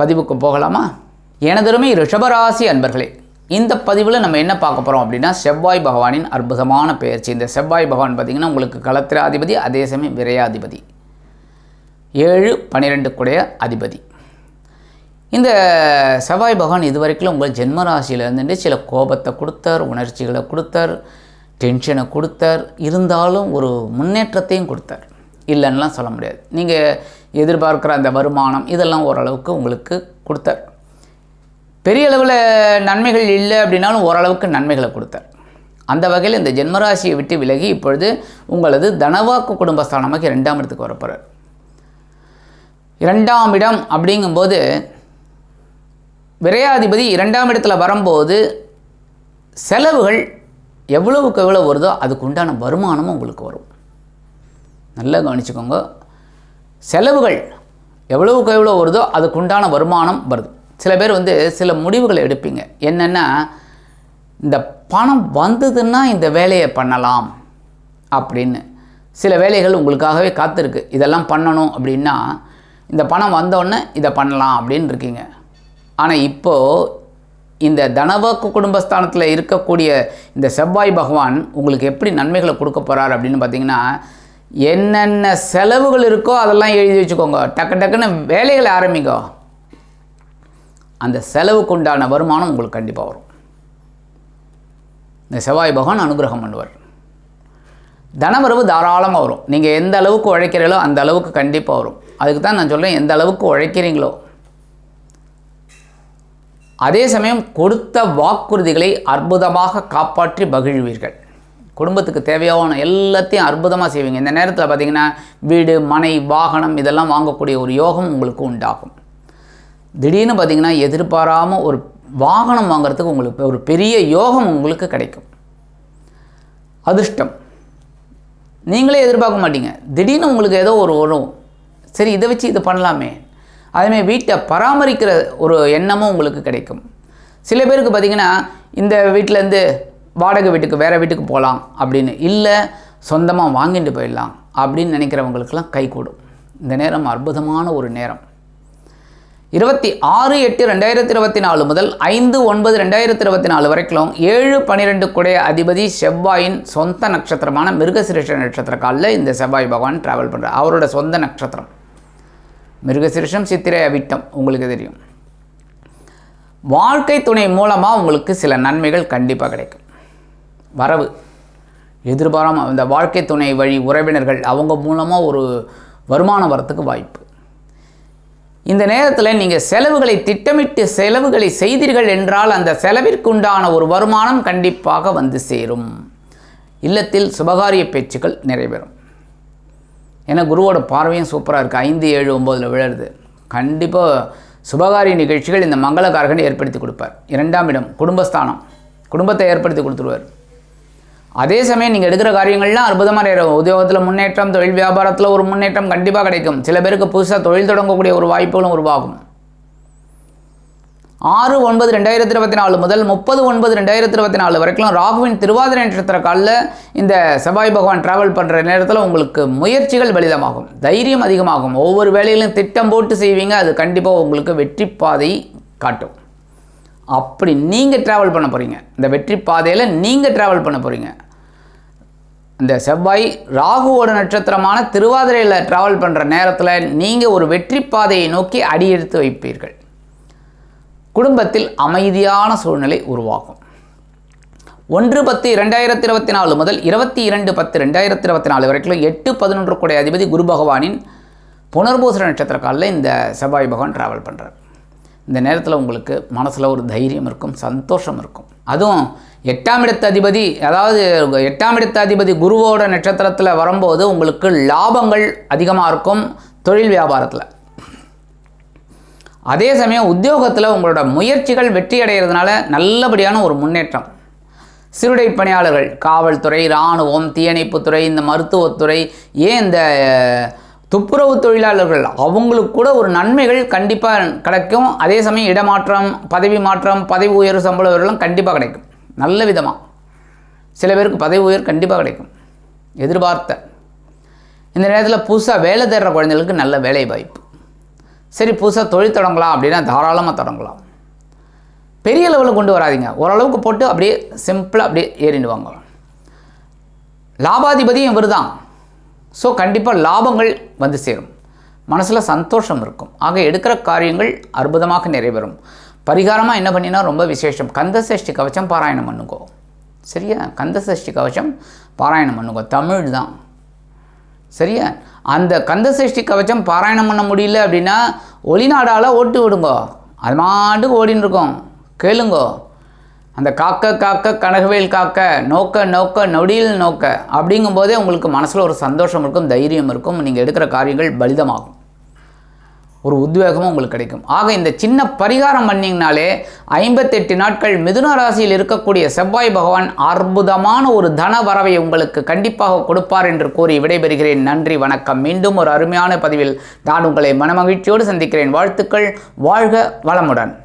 பதிவுக்கு போகலாமா? எனதருமை ரிஷபராசி அன்பர்களே இந்த பதிவில் நம்ம என்ன பார்க்க போகிறோம் அப்படின்னா செவ்வாய் பகவானின் அற்புதமான பெயர்ச்சி. இந்த செவ்வாய் பகவான் பார்த்திங்கன்னா உங்களுக்கு களத்திராதிபதி அதே சமயம் விரையாதிபதி. ஏழு பன்னிரெண்டு குடைய அதிபதி. இந்த செவ்வாய் பகவான் இது வரைக்கும் உங்கள் ஜென்ம இருந்துட்டு சில கோபத்தை கொடுத்தார் உணர்ச்சிகளை கொடுத்தார் டென்ஷனை கொடுத்தார் இருந்தாலும் ஒரு முன்னேற்றத்தையும் கொடுத்தார். இல்லைன்னெலாம் சொல்ல முடியாது. நீங்கள் எதிர்பார்க்குற அந்த வருமானம் இதெல்லாம் ஓரளவுக்கு உங்களுக்கு கொடுத்தார். பெரிய அளவில் நன்மைகள் இல்லை அப்படின்னாலும் ஓரளவுக்கு நன்மைகளை கொடுத்தார். அந்த வகையில் இந்த ஜென்மராசியை விட்டு விலகி இப்பொழுது உங்களது தனவாக்கு குடும்பஸ்தானமாக இரண்டாம் இடத்துக்கு வரப்போகிறார் இரண்டாம் இடம் அப்படிங்கும்போது விரையாதிபதி இரண்டாம் இடத்துல வரும்போது செலவுகள் எவ்வளவுக்கு எவ்வளோ வருதோ அதுக்கு உண்டான வருமானமும் உங்களுக்கு வரும். நல்லா கவனிச்சுக்கோங்க. செலவுகள் எவ்வளவுக்கு எவ்வளோ வருதோ அதுக்குண்டான வருமானம் வருது. சில பேர் வந்து சில முடிவுகளை எடுப்பீங்க. என்னென்னா இந்த பணம் வந்ததுன்னா இந்த வேலையை பண்ணலாம் அப்படின்னு. சில வேலைகள் உங்களுக்காகவே காத்திருக்கு. இதெல்லாம் பண்ணணும் அப்படின்னா இந்த பணம் வந்தோடனே இதை பண்ணலாம் அப்படின்னு இருக்கீங்க. ஆனால் இப்போது இந்த தனவாக்கு குடும்பஸ்தானத்தில் இருக்கக்கூடிய இந்த செவ்வாய் பகவான் உங்களுக்கு எப்படி நன்மைகளை கொடுக்க போகிறார் அப்படின்னு பார்த்தீங்கன்னா என்னென்ன செலவுகள் இருக்கோ அதெல்லாம் எழுதி வச்சுக்கோங்க. டக்கு டக்குன்னு வேலைகளை ஆரம்பிக்கோ அந்த செலவுக்கு உண்டான வருமானம் உங்களுக்கு கண்டிப்பாக வரும். இந்த செவ்வாய் பகவான் அனுகிரகம் பண்ணுவார். தனவரவு தாராளமாக வரும். நீங்கள் எந்த அளவுக்கு உழைக்கிறீங்களோ அந்த அளவுக்கு கண்டிப்பாக வரும். அதுக்கு தான் நான் சொல்கிறேன் எந்த அளவுக்கு உழைக்கிறீங்களோ. அதே சமயம் கொடுத்த வாக்குறுதிகளை அற்புதமாக காப்பாற்றி மகிழ்வீர்கள். குடும்பத்துக்கு தேவையான எல்லாத்தையும் அற்புதமாக செய்வீங்க. இந்த நேரத்தில் பார்த்தீங்கன்னா வீடு மனை வாகனம் இதெல்லாம் வாங்கக்கூடிய ஒரு யோகம் உங்களுக்கு உண்டாகும். திடீர்னு பார்த்தீங்கன்னா எதிர்பாராமல் ஒரு வாகனம் வாங்குறதுக்கு உங்களுக்கு ஒரு பெரிய யோகம் உங்களுக்கு கிடைக்கும். அதிர்ஷ்டம். நீங்களே எதிர்பார்க்க மாட்டீங்க. திடீர்னு உங்களுக்கு ஏதோ ஒரு வரும் சரி இதை வச்சு இது பண்ணலாமே. அதேமாதிரி வீட்டை பராமரிக்கிற ஒரு எண்ணமும் உங்களுக்கு கிடைக்கும். சில பேருக்கு பார்த்திங்கன்னா இந்த வீட்டிலேருந்து வாடகை வீட்டுக்கு வேறு வீட்டுக்கு போகலாம் அப்படின்னு இல்லை சொந்தமாக வாங்கிட்டு போயிடலாம் அப்படின்னு நினைக்கிறவங்களுக்கெல்லாம் கைகூடும். இந்த நேரம் அற்புதமான ஒரு நேரம். இருபத்தி ஆறு எட்டு ரெண்டாயிரத்தி இருபத்தி நாலு முதல் ஐந்து ஒன்பது ரெண்டாயிரத்தி இருபத்தி நாலு வரைக்கும் ஏழு பன்னிரெண்டு குடைய அதிபதி செவ்வாயின் சொந்த நட்சத்திரமான மிருகசிரேஷ நட்சத்திர காலில் இந்த செவ்வாய் பகவான் ட்ராவல் பண்ணுறார் அவரோட சொந்த நட்சத்திரம். மிருகசிரேஷம் சித்திரை அவிட்டம் உங்களுக்கு தெரியும். வாழ்க்கை துணை மூலமாக உங்களுக்கு சில நன்மைகள் கண்டிப்பாக கிடைக்கும். வரவு. எதிர்பாராமல் இந்த வாழ்க்கை துணை வழி உறவினர்கள் அவங்க மூலமாக ஒரு வருமானம் வரத்துக்கு வாய்ப்பு. இந்த நேரத்தில் நீங்கள் செலவுகளை திட்டமிட்டு செலவுகளை செய்தீர்கள் என்றால் அந்த செலவிற்குண்டான ஒரு வருமானம் கண்டிப்பாக வந்து சேரும். இல்லத்தில் சுபகாரிய பேச்சுக்கள் நிறைவேறும். ஏன்னா குருவோட பார்வையும் சூப்பராக இருக்குது ஐந்து ஏழு ஒம்போதில் விழுறது கண்டிப்பாக சுபகாரிய நிகழ்ச்சிகள் இந்த மங்களகாரகனை ஏற்படுத்தி கொடுப்பார். இரண்டாம் இடம் குடும்பஸ்தானம். குடும்பத்தை ஏற்படுத்தி கொடுத்துருவார். அதே சமயம் நீங்கள் எடுக்கிற காரியங்கள்லாம் அற்புதமாக நேரம் உத்தியோகத்தில் முன்னேற்றம் தொழில் வியாபாரத்தில் ஒரு முன்னேற்றம் கண்டிப்பாக கிடைக்கும். சில பேருக்கு புதுசாக தொழில் தொடங்கக்கூடிய ஒரு வாய்ப்புகளும் உருவாகும். ஆறு ஒன்பது ரெண்டாயிரத்தி இருபத்தி நாலு முதல் முப்பது ஒன்பது ரெண்டாயிரத்தி இருபத்தி நாலு வரைக்கும் ராகுவின் திருவாதிரை நட்சத்திர காலில் இந்த செவ்வாய் பகவான் டிராவல் பண்ணுற நேரத்தில் உங்களுக்கு முயற்சிகள் பலிதமாகும். தைரியம் அதிகமாகும். ஒவ்வொரு வேலையிலும் திட்டம் போட்டு செய்வீங்க. அது கண்டிப்பாக உங்களுக்கு வெற்றி பாதை காட்டும். அப்படி நீங்கள் ட்ராவல் பண்ண போகிறீங்க இந்த வெற்றி பாதையில் நீங்கள் ட்ராவல் பண்ண போகிறீங்க இந்த செவ்வாய் ராகுவோட நட்சத்திரமான திருவாதிரையில் ட்ராவல் பண்ணுற நேரத்தில் நீங்கள் ஒரு வெற்றி பாதையை நோக்கி அடியெடுத்து வைப்பீர்கள். குடும்பத்தில் அமைதியான சூழ்நிலை உருவாகும். ஒன்று பத்து இரண்டாயிரத்தி இருபத்தி நாலு முதல் இருபத்தி இரண்டு பத்து ரெண்டாயிரத்தி இருபத்தி நாலு வரைக்கும் எட்டு பதினொன்று கூட அதிபதி குரு பகவானின் புனர்பூசர நட்சத்திர காலில் இந்த செவ்வாய் பகவான் ட்ராவல் பண்ணுறார் இந்த நேரத்தில் உங்களுக்கு மனசில் ஒரு தைரியம் இருக்கும் சந்தோஷம் இருக்கும். அதுவும் எட்டாம் இடத்து அதிபதி அதாவது எட்டாம் இடத்து அதிபதி குருவோட நட்சத்திரத்தில் வரும்போது உங்களுக்கு லாபங்கள் அதிகமாக இருக்கும் தொழில் வியாபாரத்தில். அதே சமயம் உத்தியோகத்தில் உங்களோட முயற்சிகள் வெற்றி அடைகிறதுனால நல்லபடியான ஒரு முன்னேற்றம். சிறுடை பணியாளர்கள் காவல்துறை இராணுவம் தீயணைப்புத்துறை இந்த மருத்துவத்துறை ஏன் இந்த துப்புரவு தொழிலாளர்கள் அவங்களுக்கு கூட ஒரு நன்மைகள் கண்டிப்பாக கிடைக்கும். அதே சமயம் இடமாற்றம் பதவி மாற்றம் பதவி உயர்வு சம்பள உயர்வுலாம் கண்டிப்பாக கிடைக்கும். நல்ல விதமாக சில பேருக்கு பதவி உயர் கண்டிப்பாக கிடைக்கும். எதிர்பார்த்த. இந்த நேரத்தில் புதுசாக வேலை தேடுற குழந்தைகளுக்கு நல்ல வேலை வாய்ப்பு. சரி புதுசாக தொழில் தொடங்கலாம் அப்படின்னா தாராளமாக தொடங்கலாம். பெரிய லெவலில் கொண்டு வராதீங்க. ஓரளவுக்கு போட்டு அப்படியே சிம்பிளாக அப்படியே ஏறிடுவாங்க. லாபாதிபதியும் இவர் தான் ஸோ கண்டிப்பாக லாபங்கள் வந்து சேரும். மனசில் சந்தோஷம் இருக்கும். ஆக எடுக்கிற காரியங்கள் அற்புதமாக நிறைவேறும். பரிகாரமாக என்ன பண்ணினா ரொம்ப விசேஷம். கந்தசஷ்டி கவச்சம் பாராயணம் பண்ணுங்கோ. சரியா? கந்தசஷ்டி கவச்சம் பாராயணம் பண்ணுங்கோ. தமிழ் தான். சரியா? அந்த கந்தசஷ்டி கவச்சம் பாராயணம் பண்ண முடியல அப்படின்னா ஒளிநாடால் ஓட்டு விடுங்கோ. அது மாட்டுக்கு ஓடின்னு இருக்கோம். கேளுங்கோ. அந்த காக்க காக்க கனகவேல் காக்க நோக்க நோக்க நொடியில் நோக்க அப்படிங்கும்போதே உங்களுக்கு மனசில் ஒரு சந்தோஷம் இருக்கும் தைரியம் இருக்கும். நீங்கள் எடுக்கிற காரியங்கள் பலிதமாகும். ஒரு உத்வேகமும் உங்களுக்கு கிடைக்கும். ஆக இந்த சின்ன பரிகாரம் பண்ணிங்கனாலே ஐம்பத்தெட்டு நாட்கள் மிதுன ராசியில் இருக்கக்கூடிய செவ்வாய் பகவான் அற்புதமான ஒரு தன வரவை உங்களுக்கு கண்டிப்பாக கொடுப்பார் என்று கூறி விடைபெறுகிறேன். நன்றி வணக்கம். மீண்டும் ஒரு அருமையான பதிவில் நான் உங்களை மனமகிழ்ச்சியோடு சந்திக்கிறேன். வாழ்த்துக்கள். வாழ்க வளமுடன்.